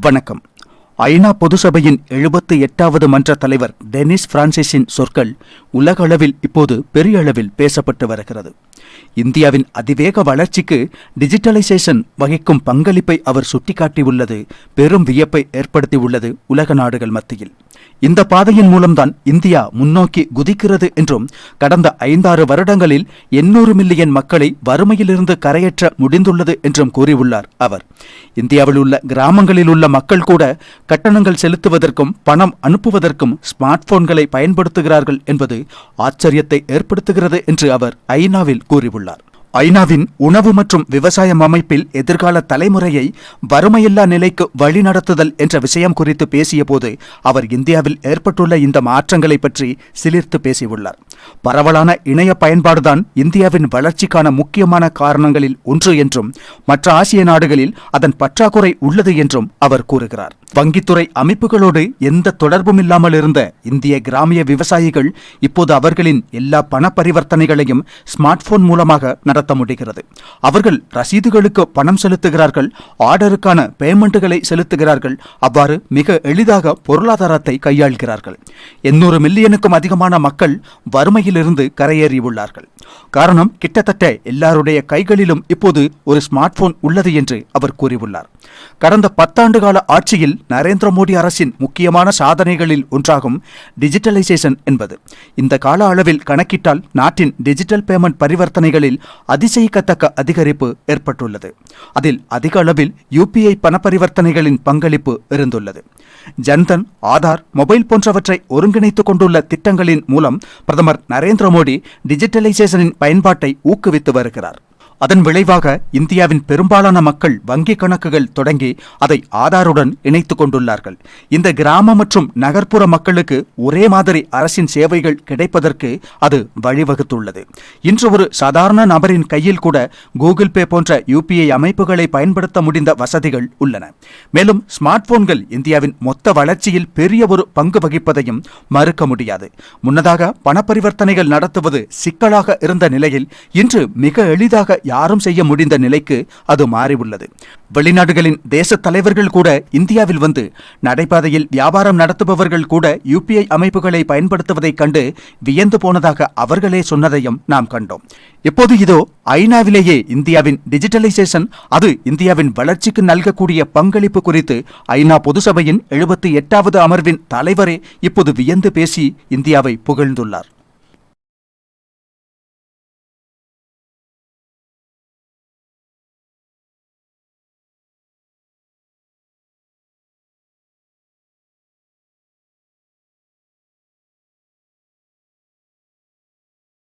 வணக்கம். ஐநா பொதுசபையின் எழுபத்து எட்டாவது மன்ற தலைவர் டெனிஸ் பிரான்சிஸின் சொற்கள் உலக அளவில் இப்போது பெரிய அளவில் பேசப்பட்டு வருகிறது. இந்தியாவின் அதிவேக வளர்ச்சிக்கு டிஜிட்டலைசேஷன் வகிக்கும் பங்களிப்பை அவர் சுட்டிக்காட்டியுள்ளது பெரும் வியப்பை ஏற்படுத்தியுள்ளது உலக நாடுகள் மத்தியில். இந்த பாதையின் மூலம்தான் இந்தியா முன்னோக்கி குதிக்கிறது என்றும் கடந்த ஐந்தாறு வருடங்களில் எண்ணூறு மில்லியன் மக்களை வறுமையிலிருந்து கரையேற்ற முடிந்துள்ளது என்றும் கூறியுள்ளார் அவர். இந்தியாவில் உள்ள கிராமங்களில் உள்ள மக்கள் கூட கட்டணங்கள் செலுத்துவதற்கும் பணம் அனுப்புவதற்கும் ஸ்மார்ட் போன்களை பயன்படுத்துகிறார்கள் என்பது ஆச்சரியத்தை ஏற்படுத்துகிறது என்று அவர் ஐநாவில் கூறியுள்ளார். ஐநாவின் உணவு மற்றும் விவசாயம் அமைப்பில் எதிர்கால தலைமுறையை வறுமையில்லா நிலைக்கு வழிநடத்துதல் என்ற விஷயம் குறித்து பேசியபோது அவர் இந்தியாவில் ஏற்பட்டுள்ள இந்த மாற்றங்களை பற்றி சிலிர்த்து பேசியுள்ளார். பரவலான இணைய பயன்பாடுதான் இந்தியாவின் வளர்ச்சிக்கான முக்கியமான காரணங்களில் ஒன்று என்றும் மற்ற ஆசிய நாடுகளில் அதன் பற்றாக்குறை உள்ளது என்றும் அவர் கூறுகிறார். வங்கித்துறை அமைப்புகளோடு எந்த தொடர்பும் இல்லாமல் இருந்த இந்திய கிராமிய விவசாயிகள் இப்போது அவர்களின் எல்லா பண பரிவர்த்தனைகளையும் ஸ்மார்ட் போன் மூலமாக நடத்த முடிகிறது அவர்கள் ரசீதுகளுக்கு பணம் செலுத்துகிறார்கள் ஆர்டருக்கான பேமெண்ட்டுகளை செலுத்துகிறார்கள் அவ்வாறு மிக எளிதாக பொருளாதாரத்தை கையாள்கிறார்கள். எண்ணூறு மில்லியனுக்கும் அதிகமான மக்கள் வறுமையிலிருந்து கரையேறியுள்ளார்கள் காரணம் கிட்டத்தட்ட எல்லாருடைய கைகளிலும் இப்போது ஒரு ஸ்மார்ட் போன் உள்ளது என்று அவர் கூறியுள்ளார். கடந்த பத்தாண்டு கால ஆட்சியில் நரேந்திர மோடி அரசின் முக்கியமான சாதனைகளில் ஒன்றாகும் டிஜிட்டலைசேஷன் என்பது. இந்த கால அளவில் கணக்கிட்டால் நாட்டின் டிஜிட்டல் பேமெண்ட் பரிவர்த்தனைகளில் அதிசயிக்கத்தக்க அதிகரிப்பு ஏற்பட்டுள்ளது. அதில் அதிக அளவில் யுபிஐ பண பரிவர்த்தனைகளின் பங்களிப்பு இருந்துள்ளது. ஜன்தன் ஆதார் மொபைல் போன்றவற்றை ஒருங்கிணைத்துக் கொண்டுள்ள திட்டங்களின் மூலம் பிரதமர் நரேந்திர மோடி டிஜிட்டலைசேஷனின் பயன்பாட்டை ஊக்குவித்து வருகிறார். அதன் விளைவாக இந்தியாவின் பெரும்பாலான மக்கள் வங்கிக் கணக்குகள் தொடங்கி அதை ஆதாருடன் இணைத்துக் கொண்டுள்ளார்கள். இந்த கிராம மற்றும் நகர்ப்புற மக்களுக்கு ஒரே மாதிரி அரசின் சேவைகள் கிடைப்பதற்கு அது வழிவகுத்துள்ளது. இன்று ஒரு சாதாரண நபரின் கையில் கூட கூகுள் பே போன்ற யூபிஐ அமைப்புகளை பயன்படுத்த முடிந்த வசதிகள் உள்ளன. மேலும் ஸ்மார்ட் போன்கள் இந்தியாவின் மொத்த வளர்ச்சியில் பெரிய ஒரு பங்கு வகிப்பதையும் மறுக்க முடியாது. முன்னதாக பணப்பரிவர்த்தனைகள் நடத்துவது சிக்கலாக இருந்த நிலையில் இன்று மிக எளிதாக யாரும் செய்ய முடிந்த நிலைக்கு அது மாறியுள்ளது. வெளிநாடுகளின் தேச தலைவர்கள் கூட இந்தியாவில் வந்து நடைபாதையில் வியாபாரம் நடத்துபவர்கள் கூட யுபிஐ அமைப்புகளை பயன்படுத்துவதைக் கண்டு வியந்து போனதாக அவர்களே சொன்னதையும் நாம் கண்டோம். இப்போது இதோ ஐநாவிலேயே இந்தியாவின் டிஜிட்டலைசேஷன் அது இந்தியாவின் வளர்ச்சிக்கு நல்கக்கூடிய பங்களிப்பு குறித்து ஐநா பொதுசபையின் எழுபத்தி எட்டாவது அமர்வின் தலைவரே இப்போது வியந்து பேசி இந்தியாவை புகழ்ந்துள்ளார்.